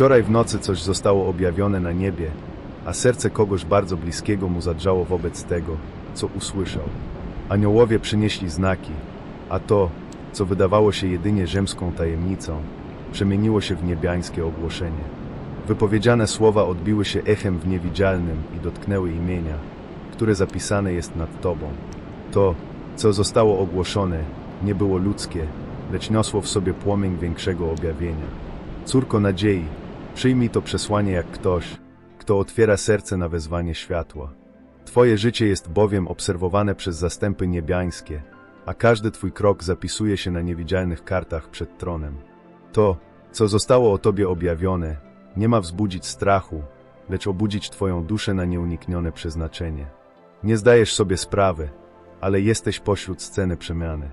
Wczoraj w nocy coś zostało objawione na niebie, a serce kogoś bardzo bliskiego mu zadrżało wobec tego, co usłyszał. Aniołowie przynieśli znaki, a to, co wydawało się jedynie ziemską tajemnicą, przemieniło się w niebiańskie ogłoszenie. Wypowiedziane słowa odbiły się echem w niewidzialnym i dotknęły imienia, które zapisane jest nad Tobą. To, co zostało ogłoszone, nie było ludzkie, lecz niosło w sobie płomień większego objawienia. Córko nadziei, przyjmij to przesłanie jak ktoś, kto otwiera serce na wezwanie światła. Twoje życie jest bowiem obserwowane przez zastępy niebiańskie, a każdy Twój krok zapisuje się na niewidzialnych kartach przed tronem. To, co zostało o Tobie objawione, nie ma wzbudzić strachu, lecz obudzić Twoją duszę na nieuniknione przeznaczenie. Nie zdajesz sobie sprawy, ale jesteś pośród sceny przemiany.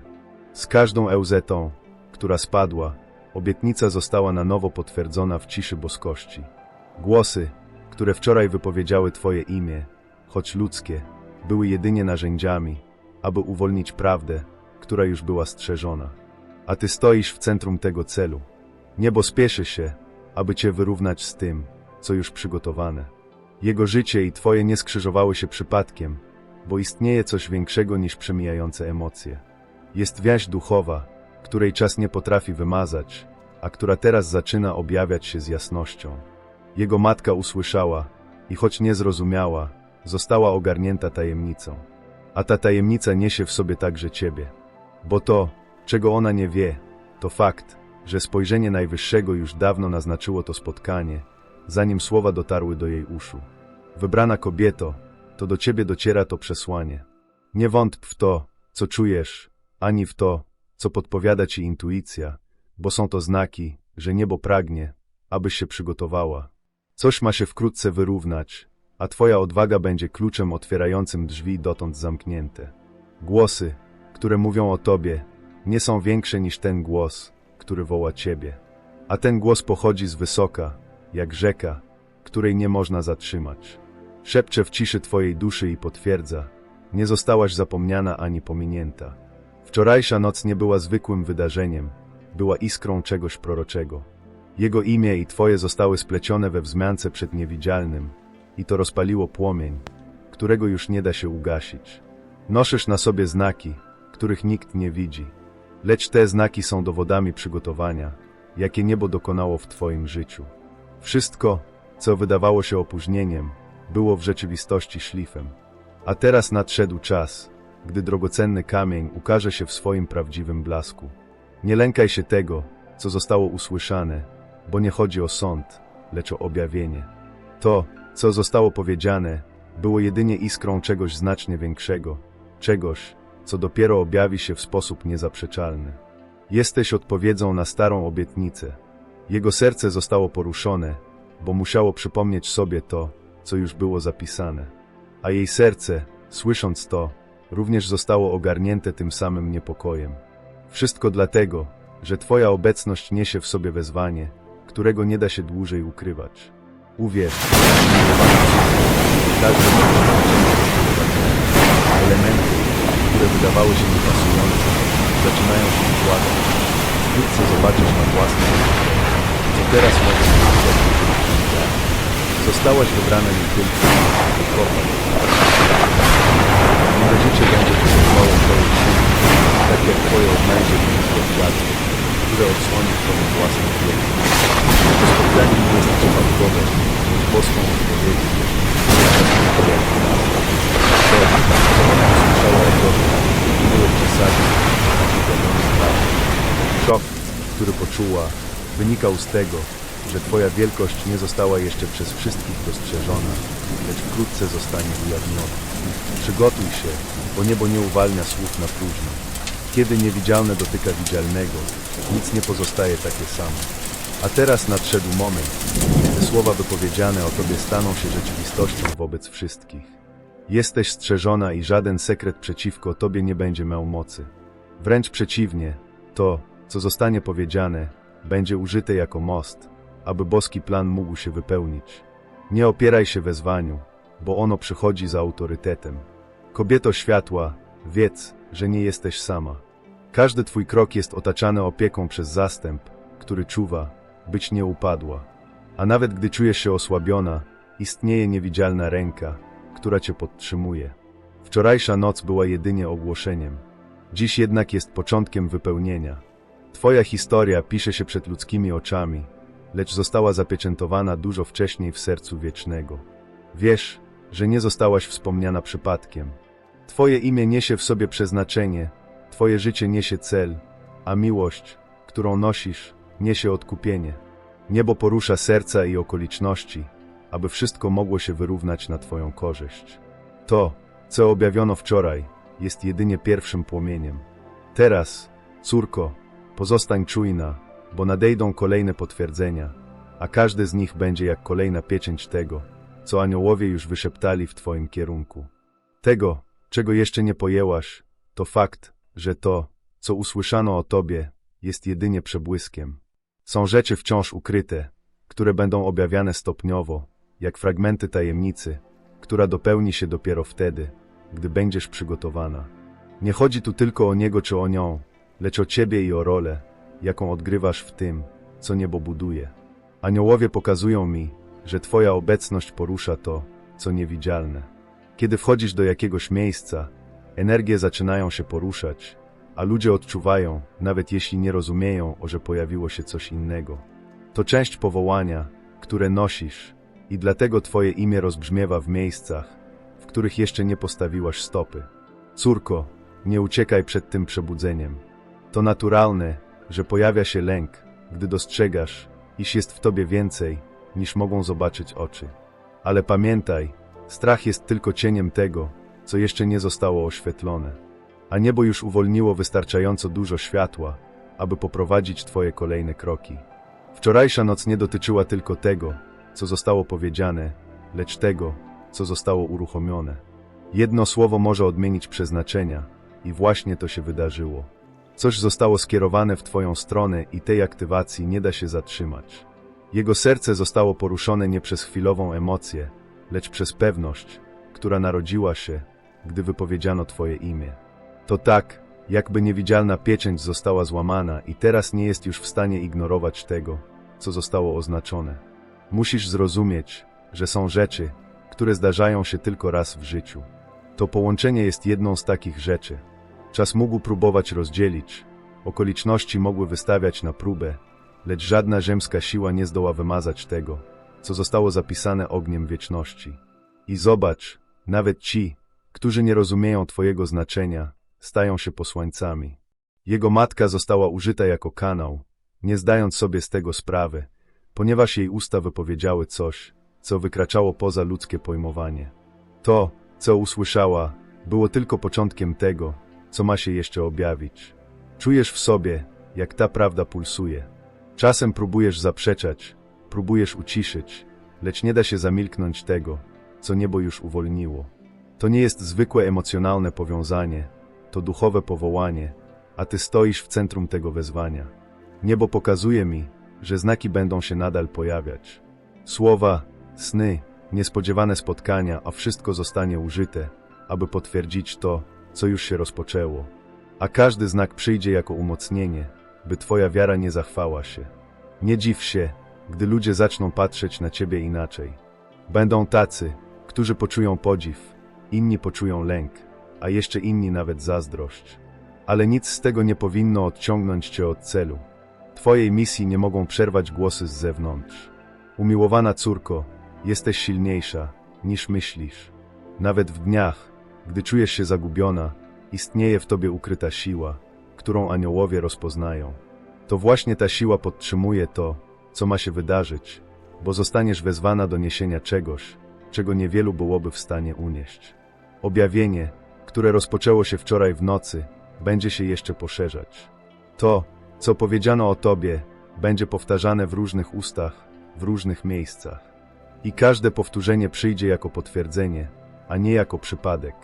Z każdą euzetą, która spadła, obietnica została na nowo potwierdzona w ciszy boskości. Głosy, które wczoraj wypowiedziały Twoje imię, choć ludzkie, były jedynie narzędziami, aby uwolnić prawdę, która już była strzeżona. A Ty stoisz w centrum tego celu. Niebo spieszy się, aby Cię wyrównać z tym, co już przygotowane. Jego życie i Twoje nie skrzyżowały się przypadkiem, bo istnieje coś większego niż przemijające emocje. Jest więź duchowa, której czas nie potrafi wymazać, a która teraz zaczyna objawiać się z jasnością. Jego matka usłyszała i choć nie zrozumiała, została ogarnięta tajemnicą. A ta tajemnica niesie w sobie także Ciebie. Bo to, czego ona nie wie, to fakt, że spojrzenie Najwyższego już dawno naznaczyło to spotkanie, zanim słowa dotarły do jej uszu. Wybrana kobieto, to do Ciebie dociera to przesłanie. Nie wątp w to, co czujesz, ani w to, co podpowiada Ci intuicja, bo są to znaki, że niebo pragnie, abyś się przygotowała. Coś ma się wkrótce wyrównać, a Twoja odwaga będzie kluczem otwierającym drzwi dotąd zamknięte. Głosy, które mówią o Tobie, nie są większe niż ten głos, który woła Ciebie. A ten głos pochodzi z wysoka, jak rzeka, której nie można zatrzymać. Szepcze w ciszy Twojej duszy i potwierdza, nie zostałaś zapomniana ani pominięta. Wczorajsza noc nie była zwykłym wydarzeniem, była iskrą czegoś proroczego. Jego imię i Twoje zostały splecione we wzmiance przed niewidzialnym i to rozpaliło płomień, którego już nie da się ugasić. Nosisz na sobie znaki, których nikt nie widzi, lecz te znaki są dowodami przygotowania, jakie niebo dokonało w Twoim życiu. Wszystko, co wydawało się opóźnieniem, było w rzeczywistości szlifem. A teraz nadszedł czas, gdy drogocenny kamień ukaże się w swoim prawdziwym blasku. Nie lękaj się tego, co zostało usłyszane, bo nie chodzi o sąd, lecz o objawienie. To, co zostało powiedziane, było jedynie iskrą czegoś znacznie większego, czegoś, co dopiero objawi się w sposób niezaprzeczalny. Jesteś odpowiedzią na starą obietnicę. Jego serce zostało poruszone, bo musiało przypomnieć sobie to, co już było zapisane. A jej serce, słysząc to, również zostało ogarnięte tym samym niepokojem. Wszystko dlatego, że Twoja obecność niesie w sobie wezwanie, którego nie da się dłużej ukrywać. Uwierz, każdy elementy, które wydawały się niepasujące, zaczynają się układać. Wkrótce zobaczysz na własne oczy, co teraz możesz nazywać Zostałaś wybrana nie tylko, by kochać. Moje życie będzie Twoich sił, tak jak Twoje odnajdzie blisko światło, które odsłoni Twoją własną wiedzę. Spotkanie nie jest przypadkowe, boską odpowiedzią. To, co ona usłyszała o nie było przesadą, ani wiadomo sprawy. Szok, który poczuła, wynikał z tego, że Twoja wielkość nie została jeszcze przez wszystkich dostrzeżona, lecz wkrótce zostanie ujawniona. Przygotuj się, bo niebo nie uwalnia słów na próżno. Kiedy niewidzialne dotyka widzialnego, nic nie pozostaje takie samo. A teraz nadszedł moment, gdy słowa wypowiedziane o Tobie staną się rzeczywistością wobec wszystkich. Jesteś strzeżona i żaden sekret przeciwko Tobie nie będzie miał mocy. Wręcz przeciwnie, to, co zostanie powiedziane, będzie użyte jako most, aby boski plan mógł się wypełnić. Nie opieraj się wezwaniu, bo ono przychodzi za autorytetem. Kobieto światła, wiedz, że nie jesteś sama. Każdy twój krok jest otaczany opieką przez zastęp, który czuwa, być nie upadła. A nawet gdy czujesz się osłabiona, istnieje niewidzialna ręka, która cię podtrzymuje. Wczorajsza noc była jedynie ogłoszeniem. Dziś jednak jest początkiem wypełnienia. Twoja historia pisze się przed ludzkimi oczami, lecz została zapieczętowana dużo wcześniej w sercu wiecznego. Wiesz, że nie zostałaś wspomniana przypadkiem. Twoje imię niesie w sobie przeznaczenie, Twoje życie niesie cel, a miłość, którą nosisz, niesie odkupienie. Niebo porusza serca i okoliczności, aby wszystko mogło się wyrównać na Twoją korzyść. To, co objawiono wczoraj, jest jedynie pierwszym płomieniem. Teraz, córko, pozostań czujna, bo nadejdą kolejne potwierdzenia, a każde z nich będzie jak kolejna pieczęć tego, co aniołowie już wyszeptali w Twoim kierunku. Tego, czego jeszcze nie pojęłaś, to fakt, że to, co usłyszano o Tobie, jest jedynie przebłyskiem. Są rzeczy wciąż ukryte, które będą objawiane stopniowo, jak fragmenty tajemnicy, która dopełni się dopiero wtedy, gdy będziesz przygotowana. Nie chodzi tu tylko o niego czy o nią, lecz o ciebie i o rolę, jaką odgrywasz w tym, co niebo buduje. Aniołowie pokazują mi, że Twoja obecność porusza to, co niewidzialne. Kiedy wchodzisz do jakiegoś miejsca, energie zaczynają się poruszać, a ludzie odczuwają, nawet jeśli nie rozumieją, o że pojawiło się coś innego. To część powołania, które nosisz, i dlatego Twoje imię rozbrzmiewa w miejscach, w których jeszcze nie postawiłaś stopy. Córko, nie uciekaj przed tym przebudzeniem. To naturalne, że pojawia się lęk, gdy dostrzegasz, iż jest w tobie więcej, niż mogą zobaczyć oczy. Ale pamiętaj, strach jest tylko cieniem tego, co jeszcze nie zostało oświetlone. A niebo już uwolniło wystarczająco dużo światła, aby poprowadzić twoje kolejne kroki. Wczorajsza noc nie dotyczyła tylko tego, co zostało powiedziane, lecz tego, co zostało uruchomione. Jedno słowo może odmienić przeznaczenia, i właśnie to się wydarzyło. Coś zostało skierowane w Twoją stronę i tej aktywacji nie da się zatrzymać. Jego serce zostało poruszone nie przez chwilową emocję, lecz przez pewność, która narodziła się, gdy wypowiedziano Twoje imię. To tak, jakby niewidzialna pieczęć została złamana i teraz nie jest już w stanie ignorować tego, co zostało oznaczone. Musisz zrozumieć, że są rzeczy, które zdarzają się tylko raz w życiu. To połączenie jest jedną z takich rzeczy. Czas mógł próbować rozdzielić, okoliczności mogły wystawiać na próbę, lecz żadna ziemska siła nie zdoła wymazać tego, co zostało zapisane ogniem wieczności. I zobacz, nawet ci, którzy nie rozumieją Twojego znaczenia, stają się posłańcami. Jego matka została użyta jako kanał, nie zdając sobie z tego sprawy, ponieważ jej usta wypowiedziały coś, co wykraczało poza ludzkie pojmowanie. To, co usłyszała, było tylko początkiem tego, co ma się jeszcze objawić. Czujesz w sobie, jak ta prawda pulsuje. Czasem próbujesz zaprzeczać, próbujesz uciszyć, lecz nie da się zamilknąć tego, co niebo już uwolniło. To nie jest zwykłe emocjonalne powiązanie, to duchowe powołanie, a ty stoisz w centrum tego wezwania. Niebo pokazuje mi, że znaki będą się nadal pojawiać. Słowa, sny, niespodziewane spotkania, a wszystko zostanie użyte, aby potwierdzić to, co już się rozpoczęło. A każdy znak przyjdzie jako umocnienie, by Twoja wiara nie zachwała się. Nie dziw się, gdy ludzie zaczną patrzeć na Ciebie inaczej. Będą tacy, którzy poczują podziw, inni poczują lęk, a jeszcze inni nawet zazdrość. Ale nic z tego nie powinno odciągnąć Cię od celu. Twojej misji nie mogą przerwać głosy z zewnątrz. Umiłowana córko, jesteś silniejsza, niż myślisz. Nawet w dniach, gdy czujesz się zagubiona, istnieje w tobie ukryta siła, którą aniołowie rozpoznają. To właśnie ta siła podtrzymuje to, co ma się wydarzyć, bo zostaniesz wezwana do niesienia czegoś, czego niewielu byłoby w stanie unieść. Objawienie, które rozpoczęło się wczoraj w nocy, będzie się jeszcze poszerzać. To, co powiedziano o Tobie, będzie powtarzane w różnych ustach, w różnych miejscach. I każde powtórzenie przyjdzie jako potwierdzenie, a nie jako przypadek.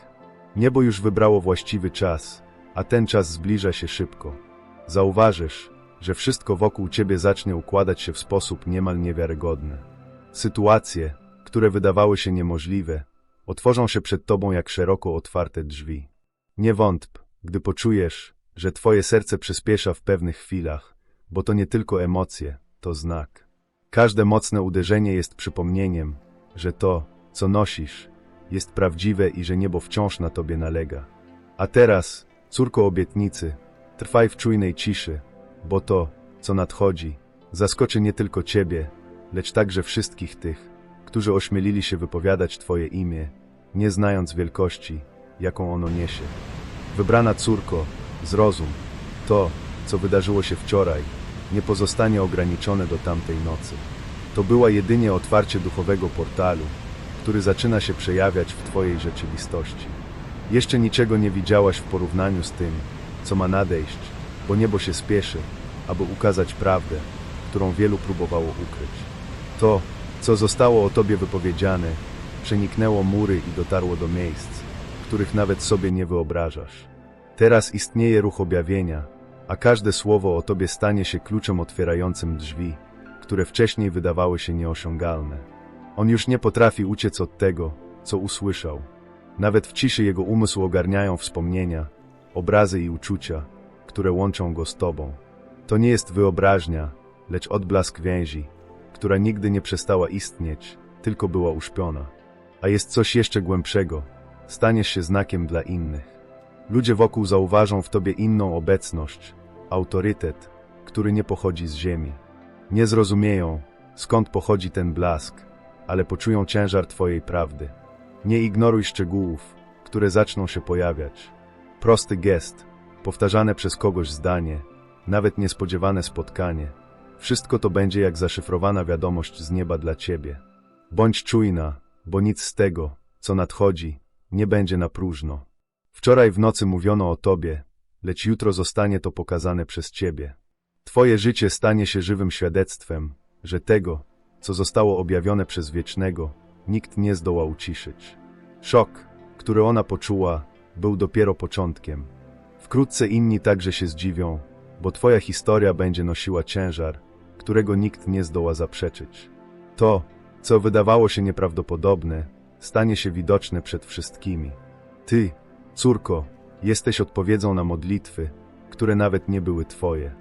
Niebo już wybrało właściwy czas, a ten czas zbliża się szybko. Zauważysz, że wszystko wokół Ciebie zacznie układać się w sposób niemal niewiarygodny. Sytuacje, które wydawały się niemożliwe, otworzą się przed Tobą jak szeroko otwarte drzwi. Nie wątp, gdy poczujesz, że Twoje serce przyspiesza w pewnych chwilach, bo to nie tylko emocje, to znak. Każde mocne uderzenie jest przypomnieniem, że to, co nosisz, jest prawdziwe i że niebo wciąż na tobie nalega. A teraz, córko obietnicy, trwaj w czujnej ciszy, bo to, co nadchodzi, zaskoczy nie tylko ciebie, lecz także wszystkich tych, którzy ośmielili się wypowiadać Twoje imię, nie znając wielkości, jaką ono niesie. Wybrana córko, zrozum, to, co wydarzyło się wczoraj, nie pozostanie ograniczone do tamtej nocy. To była jedynie otwarcie duchowego portalu, który zaczyna się przejawiać w Twojej rzeczywistości. Jeszcze niczego nie widziałaś w porównaniu z tym, co ma nadejść, bo niebo się spieszy, aby ukazać prawdę, którą wielu próbowało ukryć. To, co zostało o Tobie wypowiedziane, przeniknęło mury i dotarło do miejsc, których nawet sobie nie wyobrażasz. Teraz istnieje ruch objawienia, a każde słowo o Tobie stanie się kluczem otwierającym drzwi, które wcześniej wydawały się nieosiągalne. On już nie potrafi uciec od tego, co usłyszał. Nawet w ciszy jego umysł ogarniają wspomnienia, obrazy i uczucia, które łączą go z Tobą. To nie jest wyobraźnia, lecz odblask więzi, która nigdy nie przestała istnieć, tylko była uśpiona. A jest coś jeszcze głębszego. Staniesz się znakiem dla innych. Ludzie wokół zauważą w tobie inną obecność, autorytet, który nie pochodzi z ziemi. Nie zrozumieją, skąd pochodzi ten blask, ale poczują ciężar twojej prawdy. Nie ignoruj szczegółów, które zaczną się pojawiać. Prosty gest, powtarzane przez kogoś zdanie, nawet niespodziewane spotkanie. Wszystko to będzie jak zaszyfrowana wiadomość z nieba dla ciebie. Bądź czujna, bo nic z tego, co nadchodzi, nie będzie na próżno. Wczoraj w nocy mówiono o tobie, lecz jutro zostanie to pokazane przez ciebie. Twoje życie stanie się żywym świadectwem, że tego, co zostało objawione przez Wiecznego, nikt nie zdoła uciszyć. Szok, który ona poczuła, był dopiero początkiem. Wkrótce inni także się zdziwią, bo Twoja historia będzie nosiła ciężar, którego nikt nie zdoła zaprzeczyć. To, co wydawało się nieprawdopodobne, stanie się widoczne przed wszystkimi. Ty, córko, jesteś odpowiedzią na modlitwy, które nawet nie były Twoje.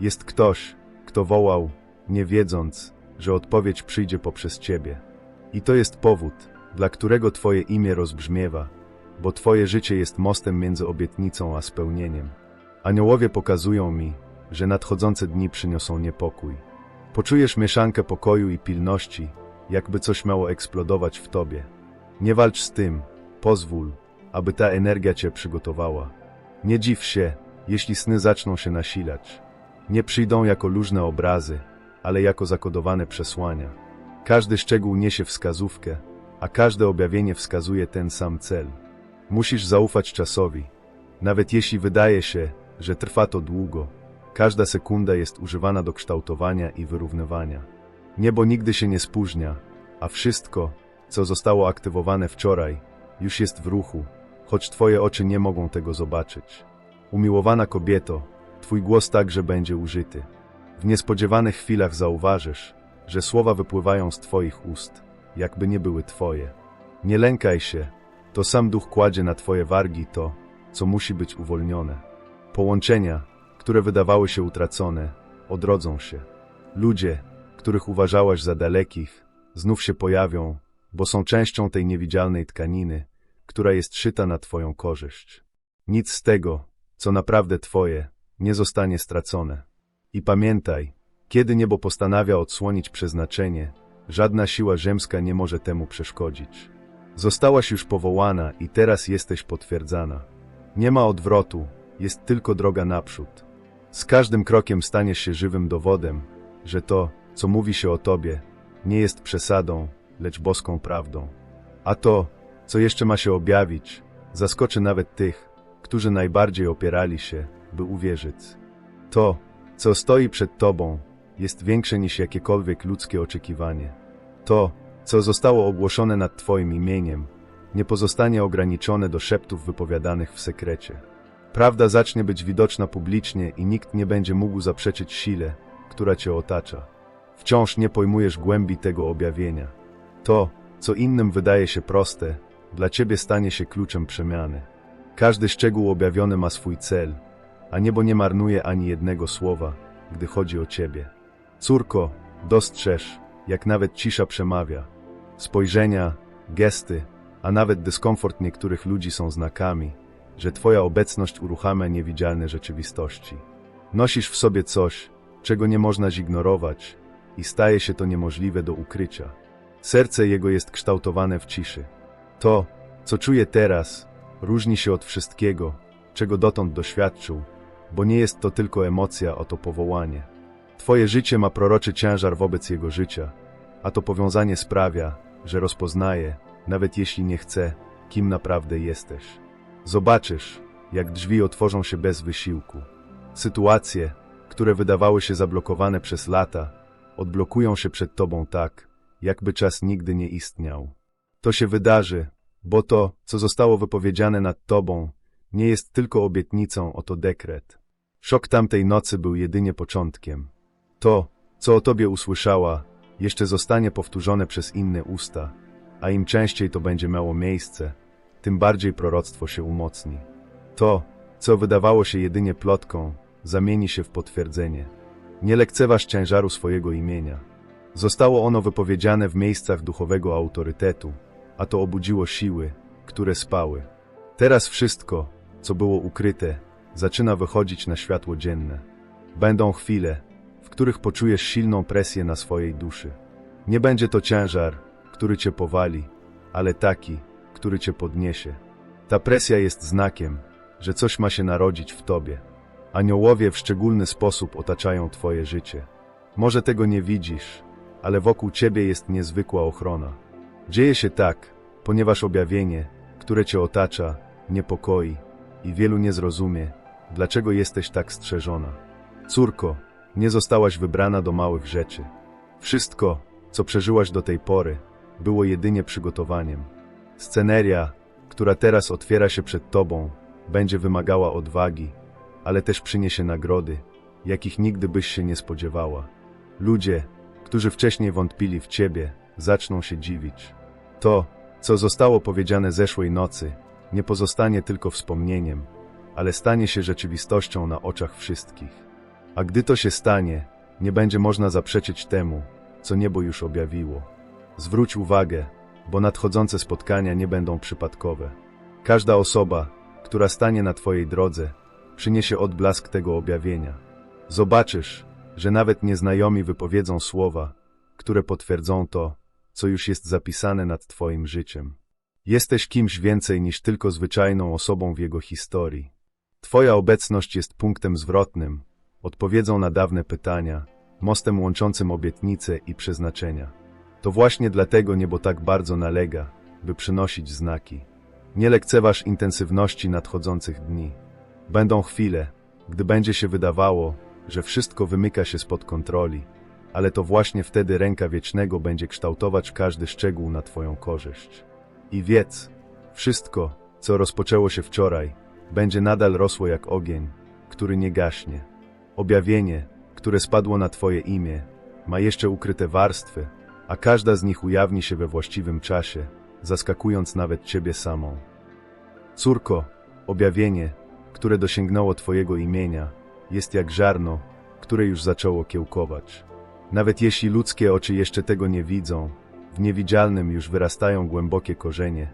Jest ktoś, kto wołał, nie wiedząc, że odpowiedź przyjdzie poprzez Ciebie. I to jest powód, dla którego Twoje imię rozbrzmiewa, bo Twoje życie jest mostem między obietnicą a spełnieniem. Aniołowie pokazują mi, że nadchodzące dni przyniosą niepokój. Poczujesz mieszankę pokoju i pilności, jakby coś miało eksplodować w tobie. Nie walcz z tym, pozwól, aby ta energia cię przygotowała. Nie dziw się, jeśli sny zaczną się nasilać. Nie przyjdą jako luźne obrazy, ale jako zakodowane przesłania. Każdy szczegół niesie wskazówkę, a każde objawienie wskazuje ten sam cel. Musisz zaufać czasowi, nawet jeśli wydaje się, że trwa to długo. Każda sekunda jest używana do kształtowania i wyrównywania. Niebo nigdy się nie spóźnia, a wszystko, co zostało aktywowane wczoraj, już jest w ruchu, choć Twoje oczy nie mogą tego zobaczyć. Umiłowana kobieto, Twój głos także będzie użyty. W niespodziewanych chwilach zauważysz, że słowa wypływają z Twoich ust, jakby nie były Twoje. Nie lękaj się, to sam duch kładzie na Twoje wargi to, co musi być uwolnione. Połączenia, które wydawały się utracone, odrodzą się. Ludzie, których uważałaś za dalekich, znów się pojawią, bo są częścią tej niewidzialnej tkaniny, która jest szyta na Twoją korzyść. Nic z tego, co naprawdę Twoje, nie zostanie stracone. I pamiętaj, kiedy niebo postanawia odsłonić przeznaczenie, żadna siła ziemska nie może temu przeszkodzić. Zostałaś już powołana i teraz jesteś potwierdzana. Nie ma odwrotu, jest tylko droga naprzód. Z każdym krokiem staniesz się żywym dowodem, że to, co mówi się o tobie, nie jest przesadą, lecz boską prawdą. A to, co jeszcze ma się objawić, zaskoczy nawet tych, którzy najbardziej opierali się, by uwierzyć. To, co stoi przed tobą, jest większe niż jakiekolwiek ludzkie oczekiwanie. To, co zostało ogłoszone nad Twoim imieniem, nie pozostanie ograniczone do szeptów wypowiadanych w sekrecie. Prawda zacznie być widoczna publicznie i nikt nie będzie mógł zaprzeczyć sile, która Cię otacza. Wciąż nie pojmujesz głębi tego objawienia. To, co innym wydaje się proste, dla Ciebie stanie się kluczem przemiany. Każdy szczegół objawiony ma swój cel, a niebo nie marnuje ani jednego słowa, gdy chodzi o Ciebie. Córko, Dostrzeż, jak nawet cisza przemawia. Spojrzenia, gesty, a nawet dyskomfort niektórych ludzi są znakami, że Twoja obecność uruchamia niewidzialne rzeczywistości. Nosisz w sobie coś, czego nie można zignorować i staje się to niemożliwe do ukrycia. Serce jego jest kształtowane w ciszy. To, co czuje teraz, różni się od wszystkiego, czego dotąd doświadczył, bo nie jest to tylko emocja, oto powołanie. Twoje życie ma proroczy ciężar wobec jego życia, a to powiązanie sprawia, że rozpoznaje, nawet jeśli nie chce, kim naprawdę jesteś. Zobaczysz, jak drzwi otworzą się bez wysiłku. Sytuacje, które wydawały się zablokowane przez lata, odblokują się przed tobą tak, jakby czas nigdy nie istniał. To się wydarzy, bo to, co zostało wypowiedziane nad tobą, nie jest tylko obietnicą, oto dekret. Szok tamtej nocy był jedynie początkiem. To, co o tobie usłyszała, jeszcze zostanie powtórzone przez inne usta, a im częściej to będzie miało miejsce, tym bardziej proroctwo się umocni. To, co wydawało się jedynie plotką, zamieni się w potwierdzenie. Nie lekceważ ciężaru swojego imienia. Zostało ono wypowiedziane w miejscach duchowego autorytetu, a to obudziło siły, które spały. Teraz wszystko, co było ukryte, zaczyna wychodzić na światło dzienne. Będą chwile, w których poczujesz silną presję na swojej duszy. Nie będzie to ciężar, który cię powali, ale taki, który cię podniesie. Ta presja jest znakiem, że coś ma się narodzić w tobie. Aniołowie w szczególny sposób otaczają twoje życie. Może tego nie widzisz, ale wokół ciebie jest niezwykła ochrona. Dzieje się tak, ponieważ objawienie, które cię otacza, niepokoi i wielu nie zrozumie, dlaczego jesteś tak strzeżona. Córko, nie zostałaś wybrana do małych rzeczy. Wszystko, co przeżyłaś do tej pory, było jedynie przygotowaniem. Sceneria, która teraz otwiera się przed tobą, będzie wymagała odwagi, ale też przyniesie nagrody, jakich nigdy byś się nie spodziewała. Ludzie, którzy wcześniej wątpili w ciebie, zaczną się dziwić. To, co zostało powiedziane zeszłej nocy, nie pozostanie tylko wspomnieniem, ale stanie się rzeczywistością na oczach wszystkich. A gdy to się stanie, nie będzie można zaprzeczyć temu, co niebo już objawiło. Zwróć uwagę, bo nadchodzące spotkania nie będą przypadkowe. Każda osoba, która stanie na Twojej drodze, przyniesie odblask tego objawienia. Zobaczysz, że nawet nieznajomi wypowiedzą słowa, które potwierdzą to, co już jest zapisane nad Twoim życiem. Jesteś kimś więcej niż tylko zwyczajną osobą w jego historii. Twoja obecność jest punktem zwrotnym, odpowiedzą na dawne pytania, mostem łączącym obietnice i przeznaczenia. To właśnie dlatego niebo tak bardzo nalega, by przynosić znaki. Nie lekceważ intensywności nadchodzących dni. Będą chwile, gdy będzie się wydawało, że wszystko wymyka się spod kontroli, ale to właśnie wtedy ręka wiecznego będzie kształtować każdy szczegół na Twoją korzyść. I wiedz, wszystko, co rozpoczęło się wczoraj, będzie nadal rosło jak ogień, który nie gaśnie. Objawienie, które spadło na Twoje imię, ma jeszcze ukryte warstwy, a każda z nich ujawni się we właściwym czasie, zaskakując nawet Ciebie samą. Córko, objawienie, które dosięgnęło Twojego imienia, jest jak ziarno, które już zaczęło kiełkować. Nawet jeśli ludzkie oczy jeszcze tego nie widzą, w niewidzialnym już wyrastają głębokie korzenie,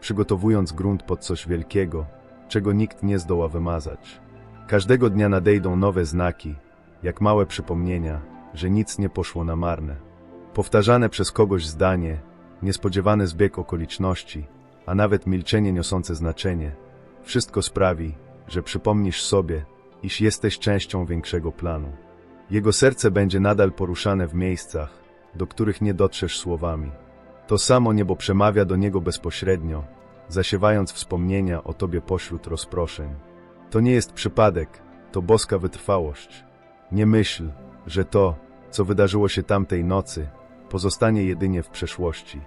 przygotowując grunt pod coś wielkiego, czego nikt nie zdoła wymazać. Każdego dnia nadejdą nowe znaki, jak małe przypomnienia, że nic nie poszło na marne. Powtarzane przez kogoś zdanie, niespodziewany zbieg okoliczności, a nawet milczenie niosące znaczenie, wszystko sprawi, że przypomnisz sobie, iż jesteś częścią większego planu. Jego serce będzie nadal poruszane w miejscach, do których nie dotrzesz słowami. To samo niebo przemawia do niego bezpośrednio, zasiewając wspomnienia o tobie pośród rozproszeń. To nie jest przypadek, to boska wytrwałość. Nie myśl, że to, co wydarzyło się tamtej nocy, pozostanie jedynie w przeszłości.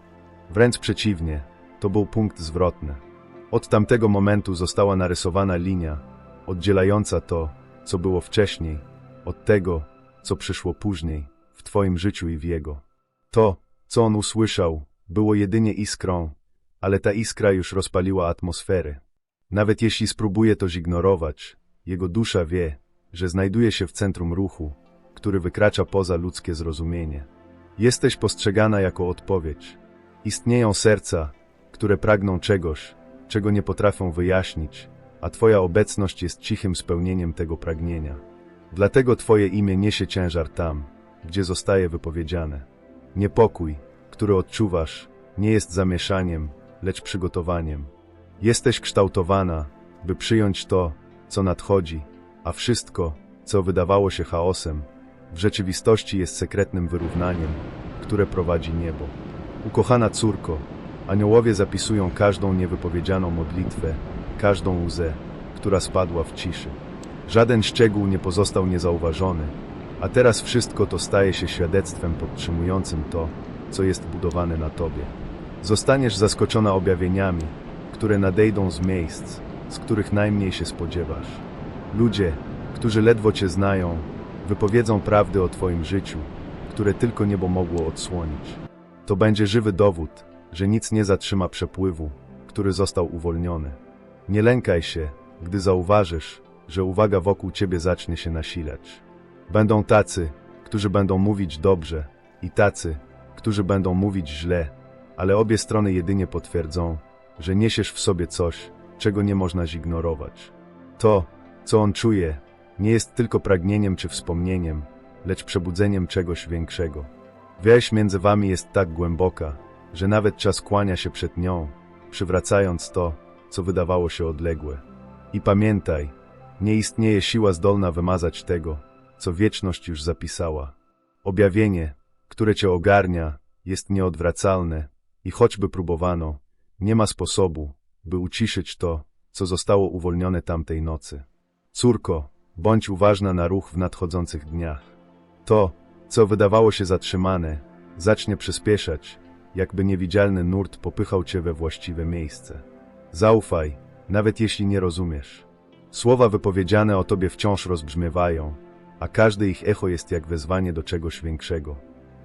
Wręcz przeciwnie, to był punkt zwrotny. Od tamtego momentu została narysowana linia, oddzielająca to, co było wcześniej, od tego, co przyszło później, w Twoim życiu i w Jego. To, co on usłyszał, było jedynie iskrą, ale ta iskra już rozpaliła atmosferę. Nawet jeśli spróbuje to zignorować, jego dusza wie, że znajduje się w centrum ruchu, który wykracza poza ludzkie zrozumienie. Jesteś postrzegana jako odpowiedź. Istnieją serca, które pragną czegoś, czego nie potrafią wyjaśnić, a Twoja obecność jest cichym spełnieniem tego pragnienia. Dlatego Twoje imię niesie ciężar tam, gdzie zostaje wypowiedziane. Niepokój, który odczuwasz, nie jest zamieszaniem, lecz przygotowaniem. Jesteś kształtowana, by przyjąć to, co nadchodzi, a wszystko, co wydawało się chaosem, w rzeczywistości jest sekretnym wyrównaniem, które prowadzi niebo. Ukochana córko, aniołowie zapisują każdą niewypowiedzianą modlitwę, każdą łzę, która spadła w ciszy. Żaden szczegół nie pozostał niezauważony, a teraz wszystko to staje się świadectwem podtrzymującym to, co jest budowane na tobie. Zostaniesz zaskoczona objawieniami, które nadejdą z miejsc, z których najmniej się spodziewasz. Ludzie, którzy ledwo cię znają, wypowiedzą prawdy o twoim życiu, które tylko niebo mogło odsłonić. To będzie żywy dowód, że nic nie zatrzyma przepływu, który został uwolniony. Nie lękaj się, gdy zauważysz, że uwaga wokół ciebie zacznie się nasilać. Będą tacy, którzy będą mówić dobrze, i tacy, którzy będą mówić źle, ale obie strony jedynie potwierdzą, że niesiesz w sobie coś, czego nie można zignorować. To, co on czuje, nie jest tylko pragnieniem czy wspomnieniem, lecz przebudzeniem czegoś większego. Więź między wami jest tak głęboka, że nawet czas kłania się przed nią, przywracając to, co wydawało się odległe. I pamiętaj, nie istnieje siła zdolna wymazać tego, co wieczność już zapisała. Objawienie, które cię ogarnia, jest nieodwracalne i choćby próbowano, nie ma sposobu, by uciszyć to, co zostało uwolnione tamtej nocy. Córko, bądź uważna na ruch w nadchodzących dniach. To, co wydawało się zatrzymane, zacznie przyspieszać, jakby niewidzialny nurt popychał cię we właściwe miejsce. Zaufaj, nawet jeśli nie rozumiesz. Słowa wypowiedziane o tobie wciąż rozbrzmiewają, a każde ich echo jest jak wezwanie do czegoś większego.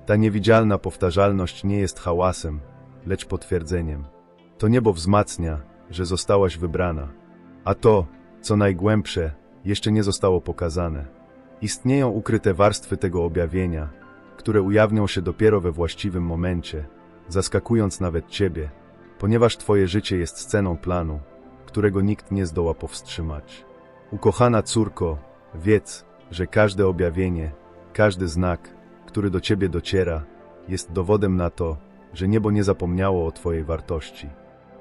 Ta niewidzialna powtarzalność nie jest hałasem, lecz potwierdzeniem. To niebo wzmacnia, że zostałaś wybrana, a to, co najgłębsze, jeszcze nie zostało pokazane. Istnieją ukryte warstwy tego objawienia, które ujawnią się dopiero we właściwym momencie, zaskakując nawet ciebie, ponieważ twoje życie jest sceną planu, którego nikt nie zdoła powstrzymać. Ukochana córko, wiedz, że każde objawienie, każdy znak, który do ciebie dociera, jest dowodem na to, że niebo nie zapomniało o twojej wartości.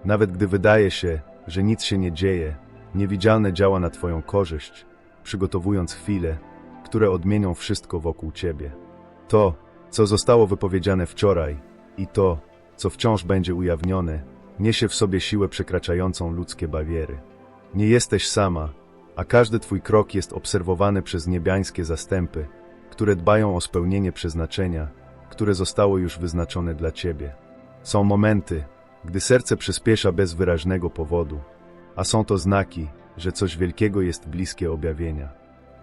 Nawet gdy wydaje się, że nic się nie dzieje, niewidzialne działa na twoją korzyść, przygotowując chwile, które odmienią wszystko wokół ciebie. To, co zostało wypowiedziane wczoraj i to, co wciąż będzie ujawnione, niesie w sobie siłę przekraczającą ludzkie bariery. Nie jesteś sama, a każdy twój krok jest obserwowany przez niebiańskie zastępy, które dbają o spełnienie przeznaczenia, które zostało już wyznaczone dla ciebie. Są momenty, gdy serce przyspiesza bez wyraźnego powodu, a są to znaki, że coś wielkiego jest bliskie objawienia.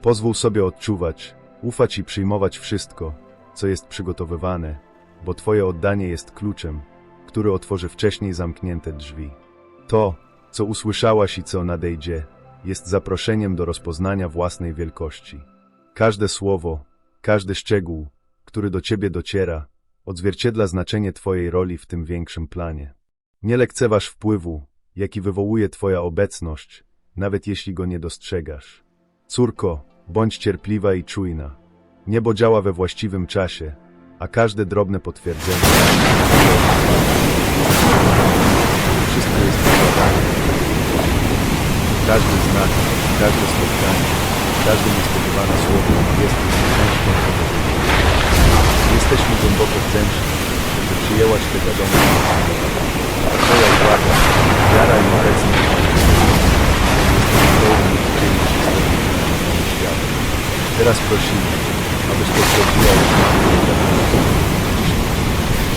Pozwól sobie odczuwać, ufać i przyjmować wszystko, co jest przygotowywane, bo Twoje oddanie jest kluczem, który otworzy wcześniej zamknięte drzwi. To, co usłyszałaś i co nadejdzie, jest zaproszeniem do rozpoznania własnej wielkości. Każde słowo, każdy szczegół, który do Ciebie dociera, odzwierciedla znaczenie Twojej roli w tym większym planie. Nie lekceważ wpływu, jaki wywołuje Twoja obecność, nawet jeśli go nie dostrzegasz. Córko, bądź cierpliwa i czujna. Niebo działa we właściwym czasie, a każde drobne potwierdzenie. Wszystko jest wykładane. Każdy znak, każde spotkanie, każde niespodziewane słowo jest już częścią. Jesteśmy głęboko wdzięczni, że przyjęłaś te wiadomości. Twoja uwaga, wiara i obecność jest pełni czynić historii naszego świata. Teraz prosimy, abyś potwierdziła uznanie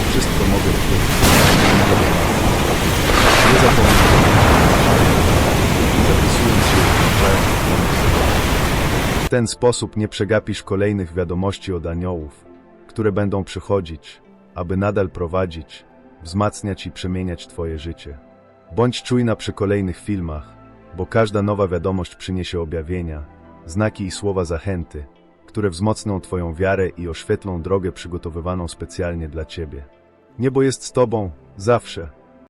Wszystko mogę. Nie zapominaj. Zapisując się, w ten sposób nie przegapisz kolejnych wiadomości od aniołów, które będą przychodzić, aby nadal prowadzić, wzmacniać i przemieniać Twoje życie. Bądź czujna przy kolejnych filmach, bo każda nowa wiadomość przyniesie objawienia, znaki i słowa zachęty, które wzmocnią Twoją wiarę i oświetlą drogę przygotowywaną specjalnie dla Ciebie. Niebo jest z Tobą zawsze.